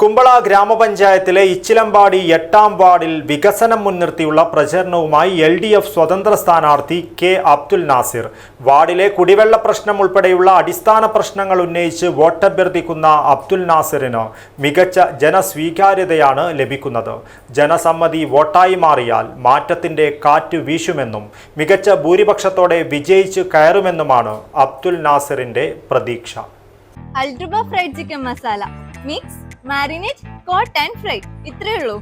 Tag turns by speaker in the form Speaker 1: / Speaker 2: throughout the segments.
Speaker 1: കുമ്പള ഗ്രാമപഞ്ചായത്തിലെ ഇച്ചിലമ്പാടി എട്ടാം വാർഡിൽ വികസനം മുൻനിർത്തിയുള്ള പ്രചരണവുമായി എൽ ഡി എഫ് സ്വതന്ത്ര സ്ഥാനാർത്ഥി കെ അബ്ദുൽ നാസിർ. വാർഡിലെ കുടിവെള്ള പ്രശ്നം ഉൾപ്പെടെയുള്ള അടിസ്ഥാന പ്രശ്നങ്ങൾ ഉന്നയിച്ച് വോട്ടഭ്യർത്ഥിക്കുന്ന അബ്ദുൽ നാസിറിന് മികച്ച ജനസ്വീകാര്യതയാണ് ലഭിക്കുന്നത്. ജനസമ്മതി വോട്ടായി മാറിയാൽ മാറ്റത്തിന്റെ കാറ്റ് വീശുമെന്നും മികച്ച ഭൂരിപക്ഷത്തോടെ വിജയിച്ച് കയറുമെന്നുമാണ് അബ്ദുൽ നാസിറിന്റെ പ്രതീക്ഷ.
Speaker 2: Masala. Mix marinate coat and fry ഇത്രയേ ഉള്ളൂ.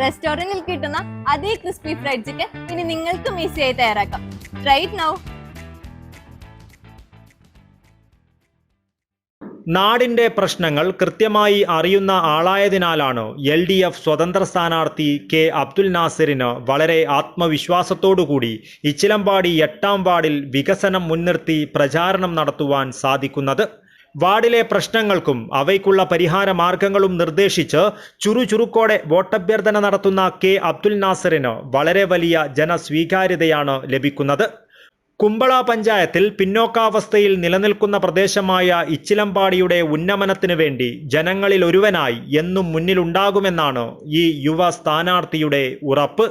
Speaker 2: റെസ്റ്റോറന്റിൽ കിട്ടുന്ന അതേ ക്രിസ്പി ഫ്രൈഡ് ചിക്കൻ ഇനി നിങ്ങൾക്കും ഈസിയായി തയ്യാറാക്കാം. റൈറ്റ് നൗ
Speaker 1: നാടിന്റെ പ്രശ്നങ്ങൾ കൃത്യമായി അറിയുന്ന ആളായതിനാലാണ് എൽ ഡി എഫ് സ്വതന്ത്ര സ്ഥാനാർത്ഥി കെ അബ്ദുൽ നാസിറിന് വളരെ ആത്മവിശ്വാസത്തോടുകൂടി ഇച്ചിലമ്പാടി എട്ടാം വാർഡിൽ വികസനം മുൻനിർത്തി പ്രചാരണം നടത്തുവാൻ സാധിക്കുന്നത്. വാർഡിലെ പ്രശ്നങ്ങൾക്കും അവയ്ക്കുള്ള പരിഹാര മാർഗങ്ങളും നിർദ്ദേശിച്ച് ചുറുചുറുക്കോടെ വോട്ടഭ്യർത്ഥന നടത്തുന്ന കെ അബ്ദുൽ നാസറിന് വളരെ വലിയ ജനസ്വീകാര്യതയാണ് ലഭിക്കുന്നത്. കുമ്പള പഞ്ചായത്തിൽ പിന്നോക്കാവസ്ഥയിൽ നിലനിൽക്കുന്ന പ്രദേശമായ ഇച്ചിലമ്പാടിയുടെ ഉന്നമനത്തിനു വേണ്ടി ജനങ്ങളിൽ ഒരുവനായി എന്നും മുന്നിലുണ്ടാകുമെന്നാണ് ഈ യുവ സ്ഥാനാർത്ഥിയുടെ ഉറപ്പ്.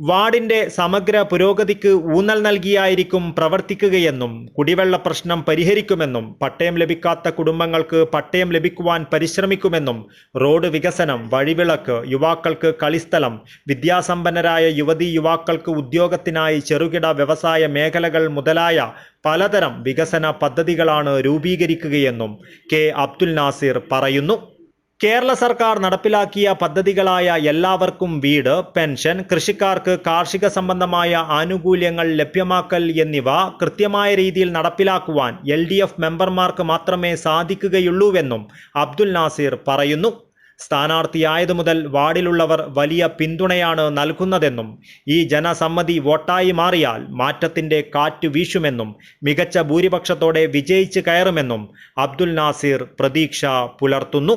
Speaker 1: വാർഡിന്റെ സമഗ്ര പുരോഗതിക്ക് ഊന്നൽ നൽകിയായിരിക്കും പ്രവർത്തിക്കുകയെന്നും കുടിവെള്ള പ്രശ്നം പരിഹരിക്കുമെന്നും പട്ടയം ലഭിക്കാത്ത കുടുംബങ്ങൾക്ക് പട്ടയം ലഭിക്കുവാൻ പരിശ്രമിക്കുമെന്നും റോഡ് വികസനം വഴിവിളക്ക് യുവാക്കൾക്ക് കളിസ്ഥലം വിദ്യാസമ്പന്നരായ യുവതി യുവാക്കൾക്ക് ഉദ്യോഗത്തിനായി ചെറുകിട വ്യവസായ മേഖലകൾ മുതലായ പലതരം വികസന പദ്ധതികളാണ് രൂപീകരിക്കുകയെന്നും കെ അബ്ദുൽ നാസിർ പറയുന്നു. കേരള സർക്കാർ നടപ്പിലാക്കിയ പദ്ധതികളായ എല്ലാവർക്കും വീട് പെൻഷൻ കൃഷിക്കാർക്ക് കാർഷിക സംബന്ധമായ ആനുകൂല്യങ്ങൾ ലഭ്യമാക്കൽ എന്നിവ കൃത്യമായ രീതിയിൽ നടപ്പിലാക്കുവാൻ എൽ മെമ്പർമാർക്ക് മാത്രമേ സാധിക്കുകയുള്ളൂവെന്നും അബ്ദുൽ നാസിർ പറയുന്നു. സ്ഥാനാർത്ഥിയായതു മുതൽ വാർഡിലുള്ളവർ വലിയ പിന്തുണയാണ് നൽകുന്നതെന്നും ഈ ജനസമ്മതി വോട്ടായി മാറിയാൽ മാറ്റത്തിന്റെ കാറ്റ് വീശുമെന്നും മികച്ച ഭൂരിപക്ഷത്തോടെ വിജയിച്ച് കയറുമെന്നും അബ്ദുൽ നാസിർ പ്രതീക്ഷ പുലർത്തുന്നു.